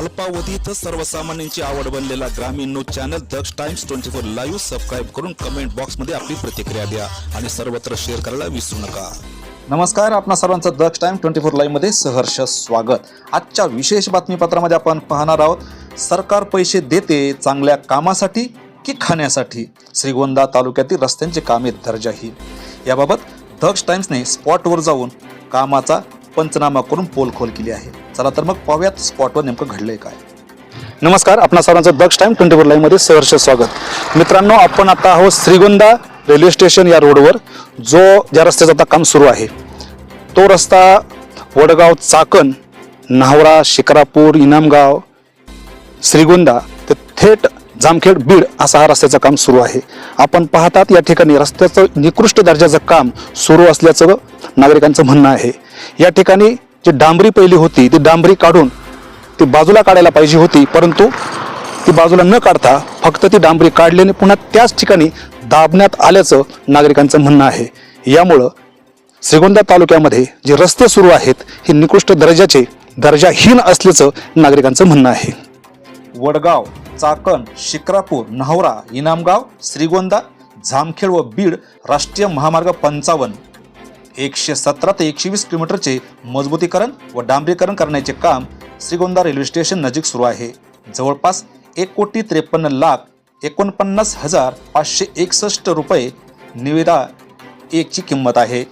अल्पावधीत सर्वसामान्यांची आवड बनलेला ग्रामीण news channel Daksh Times twenty four live subscribe करून कमेंट बॉक्समध्ये आपली प्रतिक्रिया द्या आणि सर्वत्र शेअर करायला विसरू नका. नमस्कार आपणा सर्वांचं दक्ष टाइम ट्वेंटी फोर लाईव्हमध्ये सहर्ष स्वागत. आजच्या विशेष बातमीपत्रामध्ये आपण पाहणार आहोत सरकार पैसे देते चांगल्या कामासाठी की खाण्यासाठी? श्रीगोंदा तालुक्यातील रस्त्यांची कामे दर्जाही. याबाबत दक्ष टाइम्सने स्पॉटवर जाऊन कामाचा पंचनामा करून पोलखोल केली आहे. चला तर मग पाहूयात स्पॉटवर नेमकं घडलंय काय. नमस्कार आपणा सर्वांचं दक्ष टाइम ट्वेंटी फोर लाईनमध्ये सहर्ष स्वागत. मित्रांनो आपण आता आहोत श्रीगोंदा रेल्वे स्टेशन या रोडवर जो ज्या रस्त्याचं आता काम सुरू आहे तो रस्ता वडगाव चाकण नाहवरा शिकारापूर इनामगाव श्रीगोंदा ते थेट जामखेड बीड असा हा रस्त्याचं काम सुरू आहे. आपण पाहतात या ठिकाणी रस्त्याचं निकृष्ट दर्जाचं काम सुरू असल्याचं नागरिकांचं म्हणणं आहे. या ठिकाणी जी डांबरी पहिली होती ती डांबरी काढून ती बाजूला काढायला पाहिजे होती परंतु ती बाजूला न काढता फक्त ती डांबरी काढल्याने पुन्हा त्याच ठिकाणी दाबण्यात आल्याचं नागरिकांचं म्हणणं आहे. यामुळं श्रीगोंदा तालुक्यामध्ये जे रस्ते सुरू आहेत हे निकृष्ट दर्जाचे दर्जाहीन असल्याचं नागरिकांचं म्हणणं आहे. वडगाव चाकण शिक्रापूर नाहवरा इनामगाव श्रीगोंदा जामखेड व बीड राष्ट्रीय महामार्ग पंचावन्न एकशे सतरा ते एकशे वीस किलोमीटरचे मजबूतीकरण व डांबरीकरण करण्याचे काम श्रीगोंदा रेल्वे स्टेशन नजीक सुरू आहे. जवळपास एक कोटी त्रेपन्न लाख एकोणपन्नास हजार पाचशे एकसष्ट रुपये निविदा एकची किंमत आहे.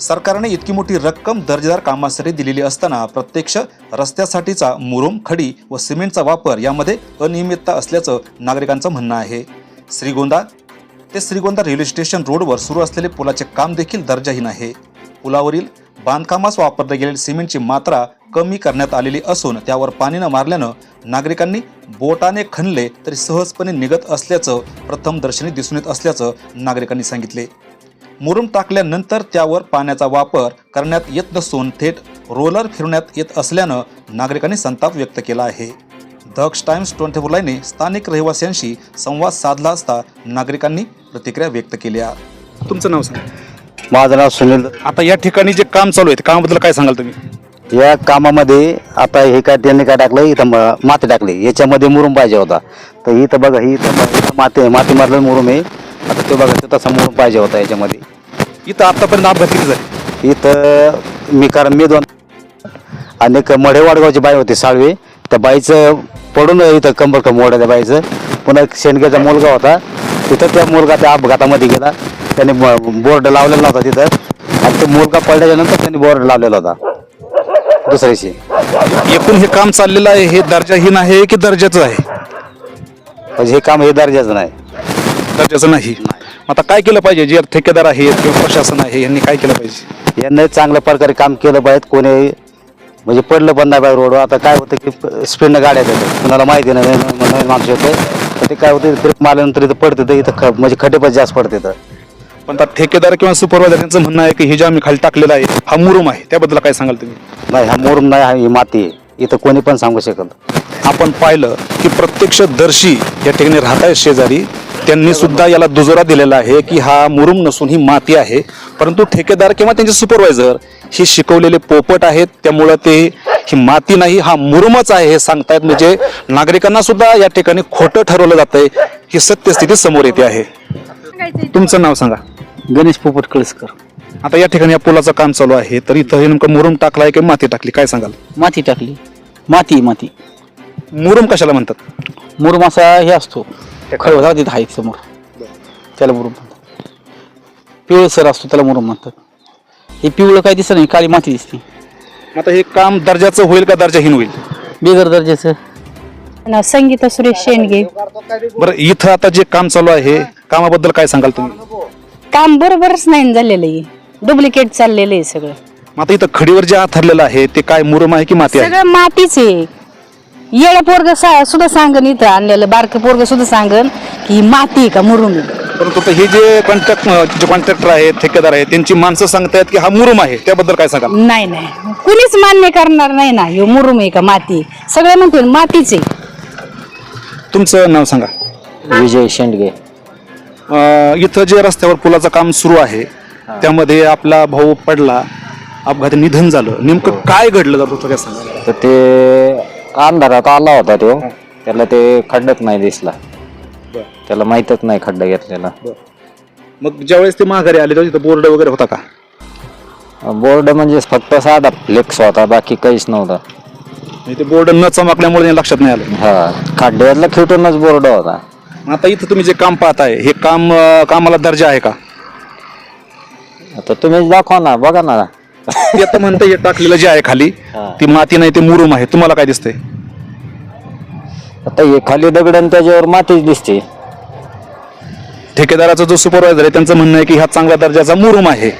सरकारने इतकी मोठी रक्कम दर्जेदार कामासाठी दिलेली असताना प्रत्यक्ष रस्त्यासाठीचा मुरुम खडी व सिमेंटचा वापर यामध्ये अनियमितता असल्याचं नागरिकांचं म्हणणं आहे. श्रीगोंदा ते श्रीगोंदा रेल्वे स्टेशन रोडवर सुरू असलेले पुलाचे काम देखील दर्जाहीन आहे. पुलावरील बांधकामास वापरले गेलेली सिमेंटची मात्रा कमी करण्यात आलेली असून त्यावर पाणी न मारल्यानं नागरिकांनी बोटाने खणले तरी सहजपणे निघत असल्याचं प्रथमदर्शनी दिसून येत असल्याचं नागरिकांनी सांगितले. मुरुम टाकल्यानंतर त्यावर पाण्याचा वापर करण्यात येत नसून थेट रोलर फिरवण्यात येत असल्यानं नागरिकांनी संताप व्यक्त केला आहे. दक्ष टाइम्स ट्वेंटी फोर लाईनने स्थानिक रहिवाशांशी संवाद साधला असता नागरिकांनी प्रतिक्रिया व्यक्त केल्या. तुमचं नाव सांगा. माझं नाव सुनील आता या ठिकाणी जे काम चालू आहे त्या कामाबद्दल काय सांगाल तुम्ही? या कामामध्ये आता हे काय त्यांनी काय टाकलं इथं म- माती टाकली. याच्यामध्ये मुरुम पाहिजे होता. तर इथं बघा ही इथं इथं माती माती मारलेलं मुरुम आहे. आता ते बघा ते तसा मुरुम पाहिजे होता याच्यामध्ये. इथं आतापर्यंत अपघात किती झाले इथं मी कारण मी दोन आणि एक मढेवाडगावची बाई होती साळवी. त्या बाईचं पडून इथं कंबर कम मोड्या बाईचं. पुन्हा एक शेणग्याचा मुलगा होता. तिथं त्या मुलगा त्या अपघातामध्ये गेला. त्याने बोर्ड लावलेला होता तिथं. आणि तो मुलगा पडल्याच्या नंतर त्यांनी बोर्ड लावलेला होता. दुसऱ्याशी एकूण हे काम चाललेलं आहे हे दर्जाहीन आहे की दर्जाचं आहे? म्हणजे हे काम हे दर्जाचं नाही. दर्जाचं नाही. आता काय केलं पाहिजे? जे ठेकेदार आहेत किंवा प्रशासन आहे यांनी काय केलं पाहिजे? यांनी चांगल्या प्रकारे काम केलं पाहिजे. कोणी म्हणजे पडलं पण नाही पाहिजे रोडवर. आता काय होतं की स्पीडनं गाड्या येतात कुणाला माहिती नाही नवीन- माणूस येतं तर ते काय होतं ब्रेक मारल्यानंतर इथं पडते तर इथं ख- म्हणजे पण जास्त पडते तर पण आता ठेकेदार किंवा सुपरवायझर यांचं म्हणणं आहे की हे जे आम्ही खाली टाकलेलं आहे हा मुरुम आहे. त्याबद्दल काय सांगाल तुम्ही? नाही हा मोरून नाही हा ही माती आहे. इथं कोणी पण सांगू शकत आपण पाहिलं की प्रत्यक्षदर्शी या ठिकाणी राहत आहेत शेजारी. त्यांनी सुद्धा याला दुजोरा दिलेला आहे की हा मुरुम नसून ही माती आहे. परंतु ठेकेदार किंवा त्यांचे सुपरवायझर हे शिकवलेले पोपट आहेत. त्यामुळं ते ही माती नाही हा मुरुमच आहे हे सांगतायत. म्हणजे नागरिकांना सुद्धा या ठिकाणी खोटं ठरवलं जात आहे ही सत्यस्थिती समोर येते आहे. तुमचं नाव सांगा. गणेश पोपट कळसकर. आता या ठिकाणी या पुलाचं काम चालू आहे. तर इथं हे नेमकं मुरुम टाकलाय की माती टाकली? काय सांगाल? माती टाकली. माती माती. मुरुम कशाला म्हणतात? मुरुम असा हे असतो. खळवळा तिथं आहे समोर. त्याला मुरुम म्हणतात. पिवळसर असतो त्याला मुरुम म्हणतात. हे पिवळं काय दिसत नाही काळी माती दिसते. आता हे काम दर्जाचं होईल का दर्जाहीन होईल? बिगर दर्जाचं. नाव संगीता सुरेश शेंडगे. बरं इथं आता जे काम चालू आहे कामाबद्दल काय सांगाल तुम्ही? काम बरोबरच नाही झालेलं आहे. डुप्लिकेट चाललेलं आहे सगळं. मग आता इथं खडीवर जे आथरलेलं आहे ते काय मुरुम आहे की माती आहे? सगळं मातीच आहे. येळं पोरग सुद्धा सांगन इथं आणलेलं बारकं पोरग सुद्धा सांगन की ही माती आहे का मुरुम आहे? परंतु आता हे जे कॉन्ट्रॅक्ट जे कॉन्ट्रॅक्टर आहेत ठेकेदार आहेत त्यांची माणसं सांगतायत की हा मुरुम आहे त्याबद्दल काय सांगाल? नाही नाही. कुणीच मान्य करणार नाही ना हे मुरुम आहे का माती आहे. सगळे म्हणते मातीच आहे. तुमचं नाव सांगा. विजय शेंडगे. अं, इथं जे रस्त्यावर पुलाचं काम सुरू आहे त्यामध्ये आपला भाऊ पडला अपघाती निधन झालं. नेमकं काय घडलं जातं थोड्या सांगा. तर ते अंधारात आला होता तो. त्याला ते खड्डच नाही दिसला. बर. त्याला माहीतच नाही खड्डा घेतलेला. मग ज्यावेळेस ते माघारी आले तेव्हा तिथं बोर्ड वगैरे होता का? बोर्ड म्हणजे फक्त साधा फ्लेक्स होता बाकी काहीच नव्हता. म्हणजे ते बोर्ड न चमकल्यामुळे लक्षात नाही आलं. हा खड्ड्यातला खिटूनच बोर्ड होता. आता इथं तुम्ही जे काम पाहताय हे काम अं, कामाला दर्जा आहे का? आता तुम्हीच दाखवा ना बघा ना. ते आता म्हणतं हे टाकलेलं जे आहे खाली. ती माती नाही ते मुरुम आहे. तुम्हाला काय दिसतंय? आता हे खाली दगड आणि त्याच्यावर मातीच दिसते. ठेकेदाराचा जो सुपरवायझर आहे त्यांचं म्हणणं आहे की हा चांगल्या दर्जाचा मुरुम आहे.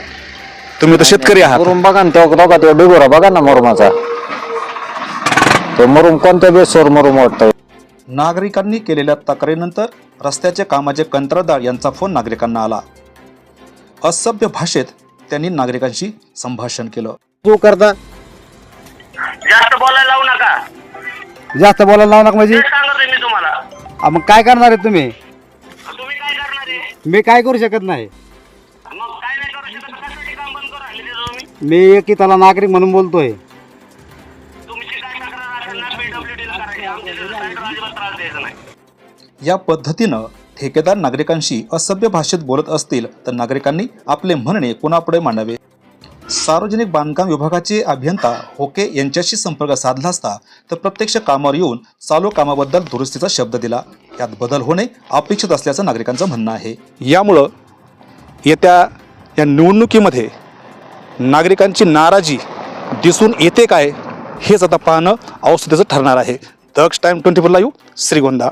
तुम्ही तर शेतकरी आहात. मुरुम बघा ना तो बघा तो डिगोरा बघा ना मुरुमाचा. तो मुरुम कोणत्या बेसवर मुरुम वाटतोय? नागरिकांनी केलेल्या तक्रारीनंतर रस्त्याचे कामाचे कंत्राटदार यांचा फोन नागरिकांना आला. असभ्य भाषेत त्यांनी नागरिकांशी संभाषण केलं. तू करता? जास्त बोलायला लावू नका. जास्त बोलायला लावू नका म्हणजे? तेच सांगतोय मी तुम्हाला. आ, मग काय करणार आहे तुम्ही? तुम्ही काय करणार आहे? मी काय करू शकत नाही. मग काय नाही करू शकत कशासाठी काम बंद करू राहिले ते तुम्ही? मी एक त्याला नागरिक म्हणून बोलतोय. तुमची काय तक्रार असेल ना पीडब्ल्यूडी ला करायची आमच्या तिथं साईडवर अजिबात त्रास द्यायचा नाही. या पद्धतीनं ठेकेदार नागरिकांशी असभ्य भाषेत बोलत असतील तर नागरिकांनी आपले म्हणणे कोणापुढे मांडावे? सार्वजनिक बांधकाम विभागाचे अभियंता होके यांच्याशी संपर्क साधला असता तर प्रत्यक्ष कामावर येऊन चालू कामाबद्दल दुरुस्तीचा शब्द दिला. यात बदल होणे अपेक्षित असल्याचं नागरिकांचं म्हणणं आहे. यामुळं येत्या या निवडणुकीमध्ये नागरिकांची नाराजी दिसून येते काय हेच आता पाहणं औषधीचं ठरणार आहे. Daksh Time twenty four live Shrigonda.